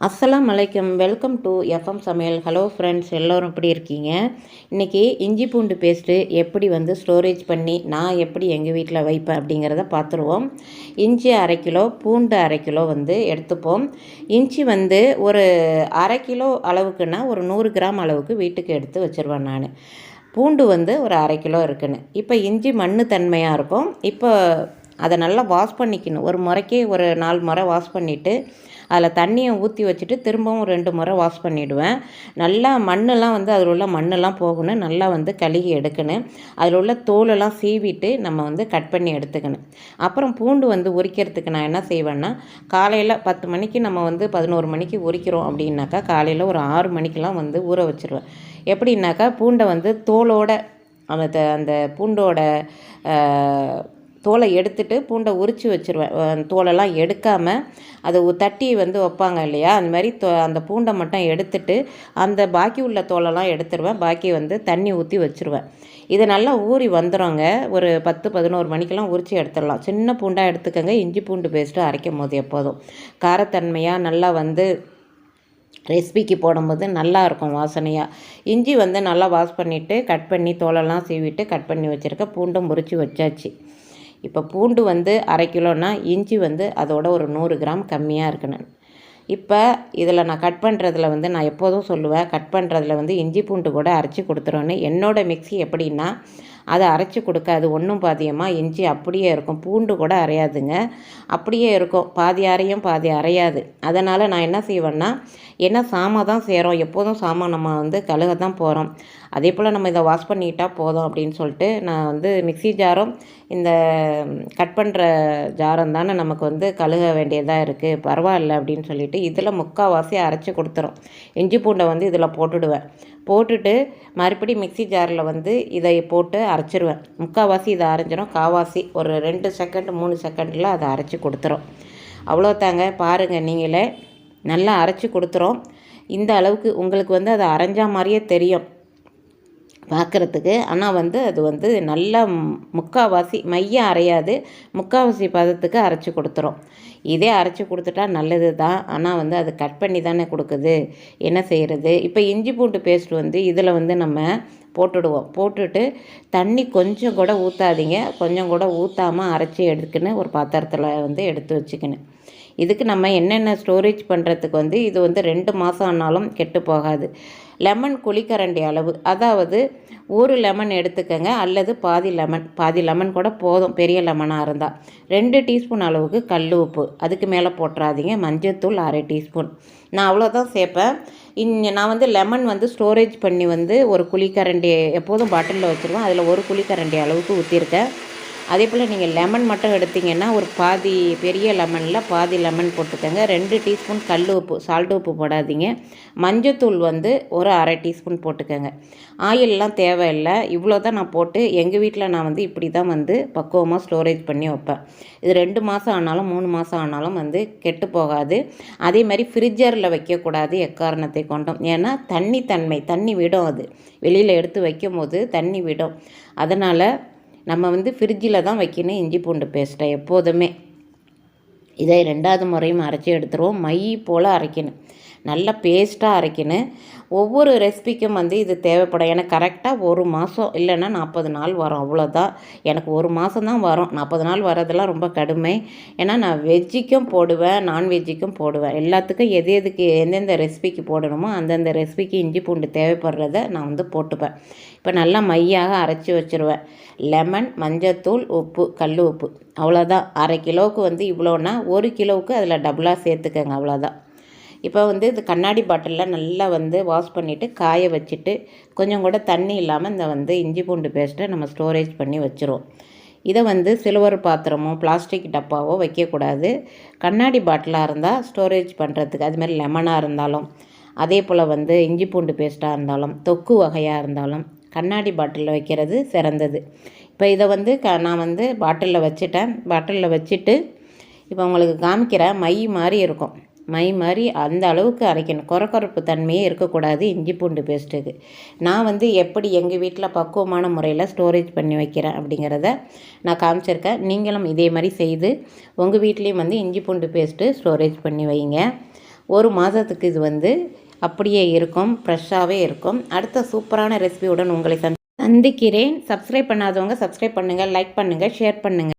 அஸ்ஸலாம் வலைக்கம் welcome to FM சமையல். ஹலோ ஃப்ரெண்ட்ஸ் எல்லோரும் எப்படி இருக்கீங்க? இன்றைக்கி இஞ்சி பூண்டு பேஸ்ட்டு எப்படி வந்து ஸ்டோரேஜ் பண்ணி நான் எப்படி எங்கள் வீட்டில் வைப்பேன் அப்படிங்கிறத பார்த்துருவோம். இஞ்சி அரை கிலோ பூண்டு அரை கிலோ வந்து எடுத்துப்போம். இஞ்சி வந்து ஒரு அரை கிலோ அளவுக்குன்னா ஒரு நூறு கிராம் அளவுக்கு வீட்டுக்கு எடுத்து வச்சுருவேன் நான். பூண்டு வந்து ஒரு அரை கிலோ இருக்குன்னு. இப்போ இஞ்சி மண்ணு தன்மையாக இருக்கும். இப்போ அதை நல்லா வாஷ் பண்ணிக்கணும். ஒரு முறைக்கே ஒரு நாலு முறை வாஷ் பண்ணிவிட்டு அதில் தண்ணியை ஊற்றி வச்சுட்டு திரும்பவும் ரெண்டு முறை வாஷ் பண்ணிவிடுவேன் நல்லா மண்ணெல்லாம் வந்து அதில் உள்ள மண்ணெல்லாம் போகணும். நல்லா வந்து கழுகி எடுக்கணும். அதில் உள்ள தோலெல்லாம் சீவிட்டு நம்ம வந்து கட் பண்ணி எடுத்துக்கணும். அப்புறம் பூண்டு வந்து உரிக்கிறதுக்கு நான் என்ன செய்வேன்னா காலையில் பத்து மணிக்கு நம்ம வந்து பதினோரு மணிக்கு உரிக்கிறோம் அப்படின்னாக்கா காலையில் ஒரு ஆறு மணிக்கெலாம் வந்து ஊற வச்சுருவேன். எப்படின்னாக்கா பூண்டை வந்து தோலோட அந்த அந்த பூண்டோட தோலை எடுத்துட்டு பூண்டை உரித்து வச்சுருவேன். தோலெல்லாம் எடுக்காமல் அதை தட்டி வந்து வைப்பாங்க இல்லையா? அந்த மாதிரி தோ அந்த பூண்டை மட்டும் எடுத்துட்டு அந்த பாக்கி உள்ள தோலெல்லாம் எடுத்துருவேன். பாக்கி வந்து தண்ணி ஊற்றி வச்சுருவேன். இதை நல்லா ஊறி வந்துடுங்க ஒரு பத்து பதினோரு மணிக்கெல்லாம் உரித்து எடுத்துடலாம். சின்ன பூண்டாக எடுத்துக்கோங்க. இஞ்சி பூண்டு பேஸ்ட்டு அரைக்கும் போது எப்போதும். காரத்தன்மையாக நல்லா வந்து ரெசிபிக்கு போடும்போது நல்லா இருக்கும் வாசனையாக இஞ்சி வந்து நல்லா வாஷ் பண்ணிவிட்டு கட் பண்ணி தோலெல்லாம் சீவிட்டு கட் பண்ணி வச்சுருக்க பூண்டும் முறித்து வச்சாச்சு. இப்போ பூண்டு வந்து அரை கிலோன்னா இஞ்சி வந்து அதோட ஒரு நூறு கிராம் கம்மியாக இருக்கணும். இப்போ இதில் நான் கட் பண்ணுறதுல வந்து நான் எப்போதும் சொல்லுவேன் கட் பண்ணுறதுல வந்து இஞ்சி பூண்டு கூட அரைச்சி கொடுத்துருவேன்னு என்னோடய மிக்சி எப்படின்னா அதை அரைச்சி கொடுக்காது. ஒன்றும் பாதியமாக இஞ்சி அப்படியே இருக்கும். பூண்டு கூட அரையாதுங்க. அப்படியே இருக்கும். பாதி அரையும் பாதி அரையாது. அதனால் நான் என்ன செய்வேன்னா என்ன சாமான் தான் செய்கிறோம் எப்போதும் சாமான் நம்ம வந்து கழுக தான் போகிறோம். அதே போல் நம்ம இதை வாஷ் பண்ணிக்கிட்டால் போதும் அப்படின்னு சொல்லிட்டு நான் வந்து மிக்சி ஜாரும் இந்த கட் பண்ணுற ஜாரம் தானே நமக்கு வந்து கழுக வேண்டியதாக இருக்குது பரவாயில்ல அப்படின்னு சொல்லிட்டு இதில் முக்கால்வாசி அரைச்சி கொடுத்துரும். இஞ்சி பூண்டை வந்து இதில் போட்டுடுவேன். போட்டுட்டு மறுபடி மிக்சி ஜாரில் வந்து இதை போட்டு அரைச்சிருவேன். முக்கால்வாசி இதை அரைஞ்சிரும். காவாசி ஒரு ரெண்டு செகண்ட் மூணு செகண்டில் அதை அரைச்சி கொடுத்துரும். அவ்வளோ தாங்க பாருங்கள் நீங்களே நல்லா அரைச்சி கொடுத்துரும். இந்த அளவுக்கு உங்களுக்கு வந்து அதை அரைஞ்சா மாதிரியே தெரியும். பார்க்குறதுக்கு. ஆனால் வந்து அது வந்து நல்லா முக்கால்வாசி மையம் அரையாது. முக்கால்வாசி பதத்துக்கு அரைச்சி கொடுத்துரும். இதே அரைச்சி கொடுத்துட்டா நல்லது தான். ஆனால் வந்து அது கட் பண்ணி தானே கொடுக்குது. என்ன செய்கிறது இப்போ இஞ்சி பூண்டு பேஸ்ட் வந்து இதில் வந்து நம்ம போட்டுடுவோம். போட்டுட்டு தண்ணி கொஞ்சம் கூட ஊற்றாதீங்க கொஞ்சம் கூட ஊற்றாமல் அரைச்சி எடுத்துக்கின்னு ஒரு பாத்திரத்தில் வந்து எடுத்து வச்சுக்கணும் இதுக்கு நம்ம என்னென்ன ஸ்டோரேஜ் பண்ணுறதுக்கு வந்து இது வந்து ரெண்டு மாதம் ஆனாலும் கெட்டு போகாது. லெமன் குழிக்கரண்டி அளவு. அதாவது ஒரு லெமன் எடுத்துக்கோங்க அல்லது பாதி லெமன் பாதி லெமன் கூட போதும் பெரிய லெமனாக இருந்தால் ரெண்டு டீஸ்பூன் அளவுக்கு கல் உப்பு. அதுக்கு மேலே போட்டுறாதீங்க. மஞ்சத்தூள் அரை டீஸ்பூன். நான் அவ்வளோதான் சேர்ப்பேன். இங்கே நான் வந்து லெமன் வந்து ஸ்டோரேஜ் பண்ணி வந்து ஒரு குழிக்கரண்டி எப்போதும் பாட்டிலில் வச்சுருவேன். அதில் ஒரு குழிக்கரண்டி அளவுக்கு ஊற்றிருக்கேன் அதே போல் நீங்கள் லெமன் மட்டும் எடுத்திங்கன்னா ஒரு பாதி பெரிய லெமனில் பாதி லெமன் போட்டுக்கோங்க. ரெண்டு டீஸ்பூன் கல் உப்பு சால்ட் உப்பு போடாதீங்க. மஞ்சத்தூள் வந்து ஒரு அரை டீஸ்பூன் போட்டுக்கோங்க. ஆயிலெலாம் தேவையில்லை. இவ்வளோ தான் நான் போட்டு எங்கள் வீட்டில் நான் வந்து இப்படி தான் வந்து பக்குவமாக ஸ்டோரேஜ் பண்ணி வைப்பேன். இது ரெண்டு மாதம் ஆனாலும் மூணு மாதம் ஆனாலும் வந்து கெட்டு போகாது. அதே மாதிரி ஃப்ரிட்ஜரில் வைக்கக்கூடாது எக்காரணத்தை கொண்டோம். ஏன்னா தண்ணி தன்மை தண்ணி விடும் அது. வெளியில் எடுத்து வைக்கும் போது தண்ணி விடும். அதனால் நம்ம வந்து ஃப்ரிட்ஜில் தான் வைக்கணும் இஞ்சி பூண்டு பேஸ்ட்டை எப்போதுமே. இதை ரெண்டாவது முறையும் அரைச்சி எடுத்துருவோம். மை போல் அரைக்கணும். நல்லா பேஸ்ட்டாக அரைக்கணும். ஒவ்வொரு ரெசிபிக்கும் வந்து இது தேவைப்படும். எனக்கு கரெக்டாக ஒரு மாதம் இல்லைன்னா நாற்பது நாள் வரும். அவ்வளோதான் எனக்கு ஒரு மாதம் தான் வரும். நாற்பது நாள் வரதெல்லாம் ரொம்ப கடுமை. ஏன்னா நான் வெஜ்ஜிக்கும் போடுவேன் நான்வெஜ்ஜிக்கும் போடுவேன். எல்லாத்துக்கும் எது எதுக்கு எந்தெந்த ரெசிபிக்கு போடணுமோ அந்தந்த ரெசிபிக்கு இஞ்சி பூண்டு தேவைப்படுறத நான் வந்து போட்டுப்பேன். இப்போ நல்லா மையாக அரைச்சி வச்சுருவேன். லெமன் மஞ்சத்தூள் உப்பு கல் உப்பு. அவ்வளோதான் அரை கிலோவுக்கு வந்து இவ்வளோன்னா ஒரு கிலோவுக்கு அதில் டபுளாக சேர்த்துக்கங்க. அவ்வளோதான் இப்போ வந்து இது கண்ணாடி பாட்டிலில் நல்லா வந்து வாஷ் பண்ணிவிட்டு காய வச்சுட்டு கொஞ்சம் கூட தண்ணி இல்லாமல் இந்த வந்து இஞ்சி பூண்டு பேஸ்ட்டை நம்ம ஸ்டோரேஜ் பண்ணி வச்சுருவோம். இதை வந்து சில்வர் பாத்திரமோ பிளாஸ்டிக் டப்பாவோ வைக்கக்கூடாது. கண்ணாடி பாட்டிலாக இருந்தால் ஸ்டோரேஜ் பண்ணுறதுக்கு அதுமாதிரி லெமனாக இருந்தாலும் அதே போல் வந்து இஞ்சி பூண்டு பேஸ்ட்டாக இருந்தாலும் தொக்கு வகையாக இருந்தாலும் கண்ணாடி பாட்டிலில் வைக்கிறது சிறந்தது. இப்போ இதை வந்து க நான் வந்து பாட்டிலில் வச்சுட்டேன். பாட்டிலில் வச்சுட்டு இப்போ உங்களுக்கு காமிக்கிற மை மாதிரி இருக்கும். மை மாதிரி அந்த அளவுக்கு அரைக்கணும். குறக்குறப்பு தன்மையே இருக்கக்கூடாது இஞ்சி பூண்டு பேஸ்ட்டுக்கு நான் வந்து எப்படி எங்கள் வீட்டில் பக்குவமான முறையில் ஸ்டோரேஜ் பண்ணி வைக்கிறேன் அப்படிங்கிறத நான் காமிச்சிருக்கேன். நீங்களும் இதே மாதிரி செய்து உங்கள் வீட்லேயும் வந்து இஞ்சி பூண்டு பேஸ்ட்டு ஸ்டோரேஜ் பண்ணி வைங்க. ஒரு மாதத்துக்கு இது வந்து அப்படியே இருக்கும் ஃப்ரெஷ்ஷாகவே இருக்கும். அடுத்த சூப்பரான ரெசிபியுடன் உங்களை சந்திக்கிறேன். சப்ஸ்கிரைப் பண்ணாதவங்க சப்ஸ்கிரைப் பண்ணுங்கள் லைக் பண்ணுங்கள் ஷேர் பண்ணுங்கள்